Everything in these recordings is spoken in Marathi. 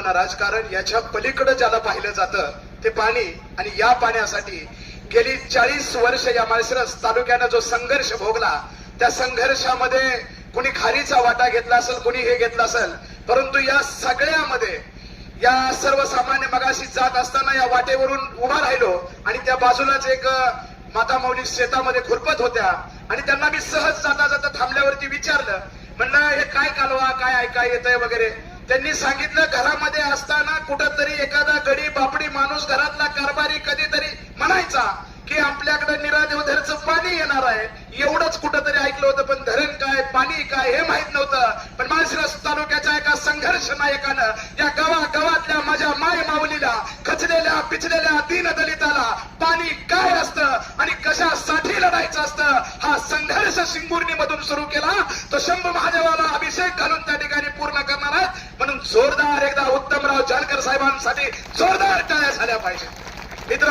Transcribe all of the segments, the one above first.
म्हणा राजकारण याच्या पलीकडे ज्याला पाहिलं जातं ते पाणी आणि या पाण्यासाठी गेली चाळीस वर्ष या माळशिरस तालुक्यानं जो संघर्ष भोगला त्या संघर्षामध्ये कुणी खारीचा वाटा घेतला असेल कुणी हे घेतला असेल परंतु या सगळ्यामध्ये या सर्वसामान्य मगाशी जात असताना या वाटेवरून उभा राहिलो आणि त्या बाजूलाच एक माता माऊली शेतामध्ये खुरपत होत्या आणि त्यांना मी सहज जाता जाता थांबल्यावरती विचारलं म्हणलं हे काय कालवा काय ऐकाय येतंय वगैरे? त्यांनी सांगितलं घरामध्ये असताना कुठंतरी एखादा गडी बापडी माणूस घरातला कारभारी कधीतरी म्हणायचा की आपल्याकडे निरादेवधरचं पाणी येणार आहे. एवढंच कुठंतरी ऐकलं होतं पण धरण काय पाणी काय हे माहीत नव्हतं. पण माळशिरस तालुक्याच्या एका संघर्ष नायकानं या गावा गावातल्या माझ्या माय माऊलीला खचलेल्या पिचलेल्या दीन दलिताला पाणी काय असतं आणि कशासाठी लढायचं असतं हा संघर्ष सिंगुर्णी मधून सुरू केला. तो शंभ महादेवाला अभिषेक घालून त्या जोरदार एकदा उत्तमराव जानकर साहेबांसाठी जोरदार टाळ्या झाल्या पाहिजे. मित्र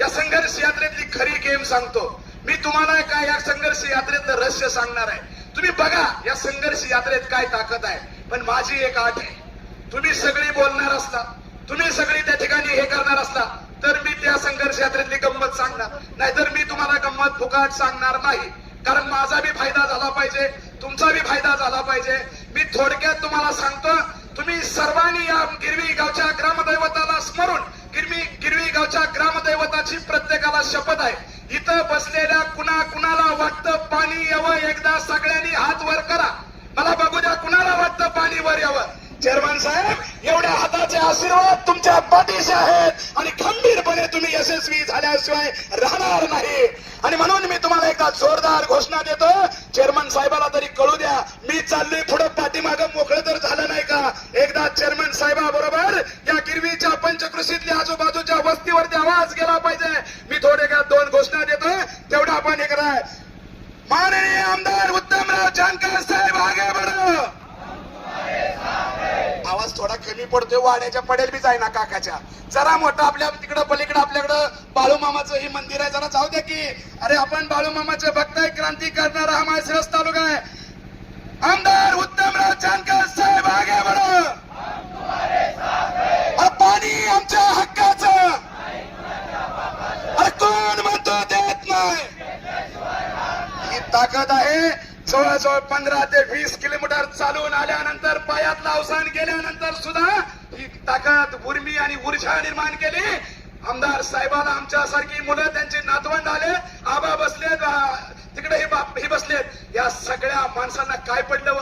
या संघर्ष यात्रेतली खरी गेम सांगतो. मी तुम्हाला काय या संघर्ष यात्रेतलं रहस्य सांगणार आहे. तुम्ही बघा या संघर्ष यात्रेत काय ताकद आहे. पण माझी एक आठ आहे. तुम्ही सगळी बोलणार असता तुम्ही सगळी त्या ठिकाणी हे करणार असता तर मी त्या संघर्ष यात्रेतली गंमत सांगणार. नाहीतर मी तुम्हाला गंमत फुकाट सांगणार नाही. कारण माझा बी फायदा झाला पाहिजे तुमचा बी फायदा झाला पाहिजे. मी थोडक्यात तुम्हाला सांगतो तुम्ही सर्वांनी या गिरवी गावच्या ग्रामदैवताला स्मरून गिरवी गिरवी गावच्या ग्रामदैवताची प्रत्येकाला शपथ आहे. इथं बसलेल्या कुणा कुणाला वाटतं पाणी यावं? एकदा सगळ्यांनी हात वर करा. मला बघू द्या कुणाला वाटतं पाणी वर यावं. चेअरमॅन साहेब एवढ्या हाताचे आशीर्वाद तुमच्या पाठीशी आहेत आणि खंबीरपणे तुम्ही यशस्वी झाल्याशिवाय राहणार नाही. आणि म्हणून मी तुम्हाला एकदा जोरदार घोषणा देतो. चेअरमन साहेबाला तरी कळू द्या मी चाललोय पुढे. पाठीमागं मोकळं तर झालं नाही. चेअरमन साहेबा बरोबर. या गिरवीच्या पंचकृषीतल्या आजूबाजूच्या वस्तीवरती आवाज गेला पाहिजे. मी थोडे दोन घोषणा देतो. तेवढं आपण हे करा. माननीय आमदार उत्तमराव जानकर साहेब आगे बढो. आवाज थोडा कमी पडतोय वाड्याच्या पडेल बी जाईना काकाच्या. जरा मोठा आपल्या तिकडं पलीकडं आपल्याकडं बाळू मामाचं हे मंदिर आहे जरा जाऊ द्या की. अरे आपण बाळू मामाचे भक्त आहे क्रांती करणारा हा माळशिरस तालुका आहे. आमदार उत्तमराव जानकर साहेब आगे बढो. ताकद आहे. जवळजवळ पंधरा ते वीस किलोमीटर चालून आल्यानंतर पायातलं अवसान गेल्यानंतर सुद्धा ही ताकद उर्मी आणि ऊर्जा निर्माण केली. आमदार साहेबाला आमच्यासारखी मुलं त्यांचे नातवंड आले. आबा बसलेत तिकडे हे बाप हे बसलेत. या सगळ्या माणसांना काय पडलं व?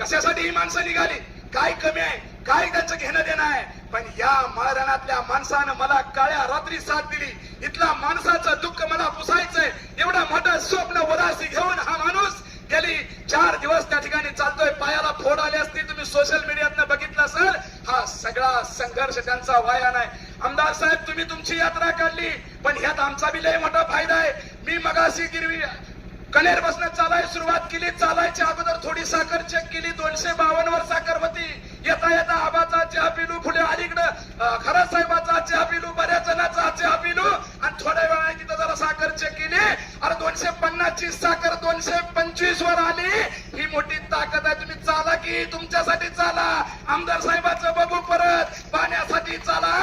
कशासाठी ही माणसं निघाली? काय कमी आहे? काय त्यांचं घेणं देणं आहे? पण या माळरानातल्या माणसानं मला काळ्या रात्री साथ दिली. इथला माणसाचं दुःख मला पुसायचंय. एवढं मोठं स्वप्न उदासी घेऊन हा माणूस गेली चार दिवस त्या ठिकाणी चालतोय. पायाला फोड आले असतील तुम्ही सोशल मीडियातनं बघितलं सर हा सगळा संघर्ष त्यांचा वाया नाही. आमदार साहेब तुम्ही तुमची यात्रा काढली पण ह्यात आमचा बी लय मोठा फायदा आहे. मी मगाशी गिरवी कनेर बसन चालाय सुरुवात केली. चालायच्या अगोदर थोडी साखर चेक केली. दोनशे बावन्न वर साखर होती. येता येता आबाचा चहा पिलू पुढे अलीकडं. खरा साहेबाचा चहा पिलू बऱ्याच जणाचा चहा पिलू. थोड्या वेळाने तिथं जरा साखर चेक केली. अरे दोनशे पन्नास ची साखर दोनशे पंचवीस वर आली. ही मोठी ताकद आहे. तुम्ही चाला की तुमच्यासाठी चाला. आमदार साहेबाचं बघू परत. पाण्यासाठी चाला.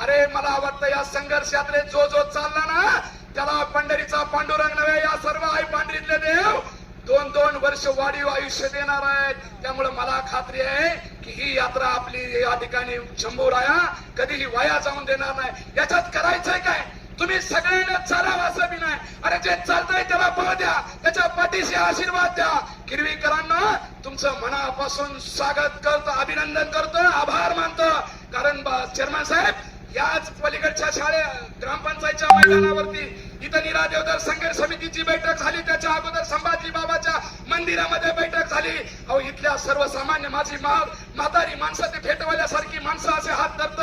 अरे मला आवडतं या संघर्ष यात्रेत जो जो चालला ना त्याला पंढरीचा पांडुरंग नव्हे या सर्व आई पांढरीतले देव दोन दोन वर्ष वाढीव आयुष्य देणार आहेत. त्यामुळे मला खात्री आहे की ही यात्रा आपली या ठिकाणी शंभूराया कधीही वाया जाऊन देणार नाही. याच्यात करायचंय काय? तुम्ही सगळ्यांना चालाव असं मी नाही. अरे जे चालतंय त्याला पळ द्या. त्याच्या पाठीशी आशीर्वाद द्या. किरवीकरांना तुमचं मनापासून स्वागत करतो अभिनंदन करतो आभार मानतो. कारण चेअरमॅन साहेब याच पलीकडच्या शाळे ग्रामपंचायतच्या मैदानावरती इथं निरा देवदार संघर्ष समितीची बैठक झाली. त्याच्या अगोदर संभाजी बाबाच्या मंदिरामध्ये बैठक झाली. अहो इथल्या सर्वसामान्य माझी माल म्हातारी माणसं ते फेटवल्यासारखी माणसं असे हात थरथर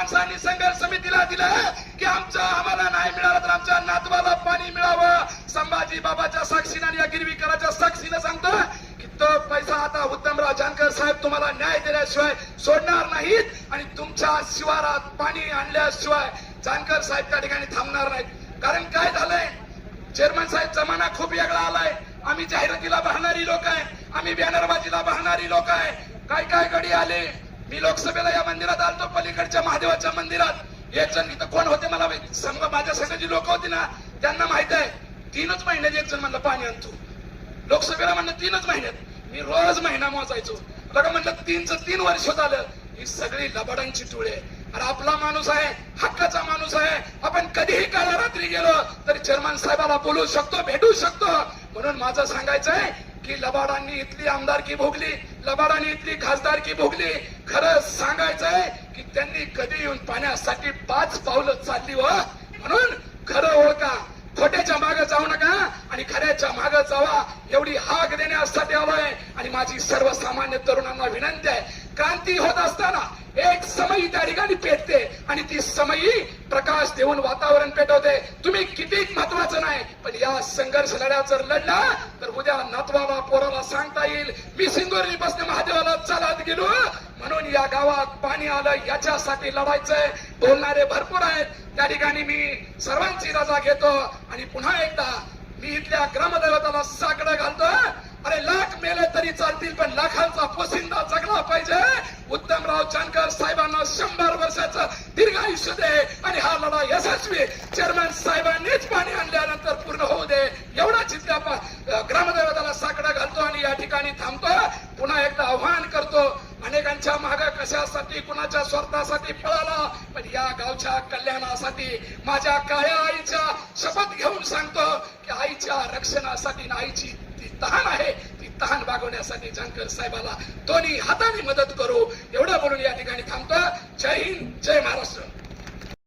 माणसांनी संघर्ष समितीला दिलं की आमचं आम्हाला नाही मिळालं तर आमच्या नातवाला पाणी मिळावं. संभाजी बाबाच्या साक्षीनं आणि या गिरवीकराच्या साक्षीनं सांगतो की तो पैसा आता उत्तमराव जानकर साहेब तुम्हाला न्याय दिल्याशिवाय सोडणार नाहीत आणि तुमच्या शिवारात पाणी आणल्याशिवाय जानकर साहेब त्या ठिकाणी थांबणार नाहीत. कारण काय झालंय? चेअरमन साहेब जमाना खूप वेगळा आलाय. आम्ही जाहिरातीला बहणारी लोक आहे. आम्ही बॅनरबाजीला बहणारी लोक आहे. काय काय घडी आले? मी लोकसभेला या मंदिरात आलतो पलीकडच्या महादेवाच्या मंदिरात. एक जण इथं कोण होते मला संघ समजा माझ्या संघाची लोक होती ना त्यांना माहीत आहे. तीनच महिन्यात एक जण म्हणलं पाणी आणतो. लोकसभेला म्हणलं तीनच महिन्यात मी रोज महिना मोजायचो. बघा म्हणलं तीनच तीन वर्ष झालं ही सगळी लबाडांची टोळी. आहे आपला माणूस आहे हक्काचा माणूस आहे. आपण कधीही काळा रात्री गेलो तरी चेअरमॅन साहेबाला बोलू शकतो भेटू शकतो. म्हणून माझं सांगायचं आहे की लबाडांनी इथली आमदारकी भोगली? लबाडांनी इथली खासदारकी भोगली? खरं सांगायचंय की त्यांनी कधी येऊन पाण्यासाठी पाच पावलं चालली व म्हणून खरं ओळखा. खोट्याच्या मागे जाऊ नका आणि खऱ्याच्या मागे जावा. एवढी हाक देण्यासाठी आलोय आणि माझी सर्वसामान्य तरुणांना विनंती आहे. क्रांती होत असताना एक समयी त्या ठिकाणी पेटते आणि ती समयी प्रकाश देऊन वातावरण पेटवते. तुम्ही किती महत्वाचं नाही पण या संघर्ष लढ्या जर लढला तर उद्या नातवाला पोराला सांगता येईल मी सिंगोरी बसने महादेवाला चालत गेलो. म्हणून या गावात पाणी आलं याच्यासाठी लढायचंय. बोलणारे भरपूर आहेत. त्या ठिकाणी मी सर्वांची रजा घेतो आणि पुन्हा एकदा मी इथल्या ग्रामदैवताला साकडं घालतो. अरे लाख मेले तरी चालतील पण लाखांचा पोसिंदा जगला पाहिजे. उत्तमराव जानकर साहेबांना शंभर वर्षाचं दीर्घ आयुष्य दे आणि हा लढा यशस्वी. चेअरमॅन साहेबांनीच पाणी आणल्यानंतर पूर्ण होऊ दे. एवढा चित्त्या ग्रामदैवताला साकडा घालतो आणि या ठिकाणी थांबतो. पुन्हा एकदा आव्हान करतो. अनेकांच्या माग कशासाठी कुणाच्या स्वार्थासाठी पळाला? पण या गावच्या कल्याणासाठी माझ्या काळ्या आईच्या शपथ घेऊन सांगतो की आईच्या रक्षणासाठी आईची ती तहान आहे. तहान भागवण्यासाठी जानकर साहेबाला दोन्ही हाताने मदत करू. एवढं बोलून या ठिकाणी थांबतो. जय हिंद जय महाराष्ट्र.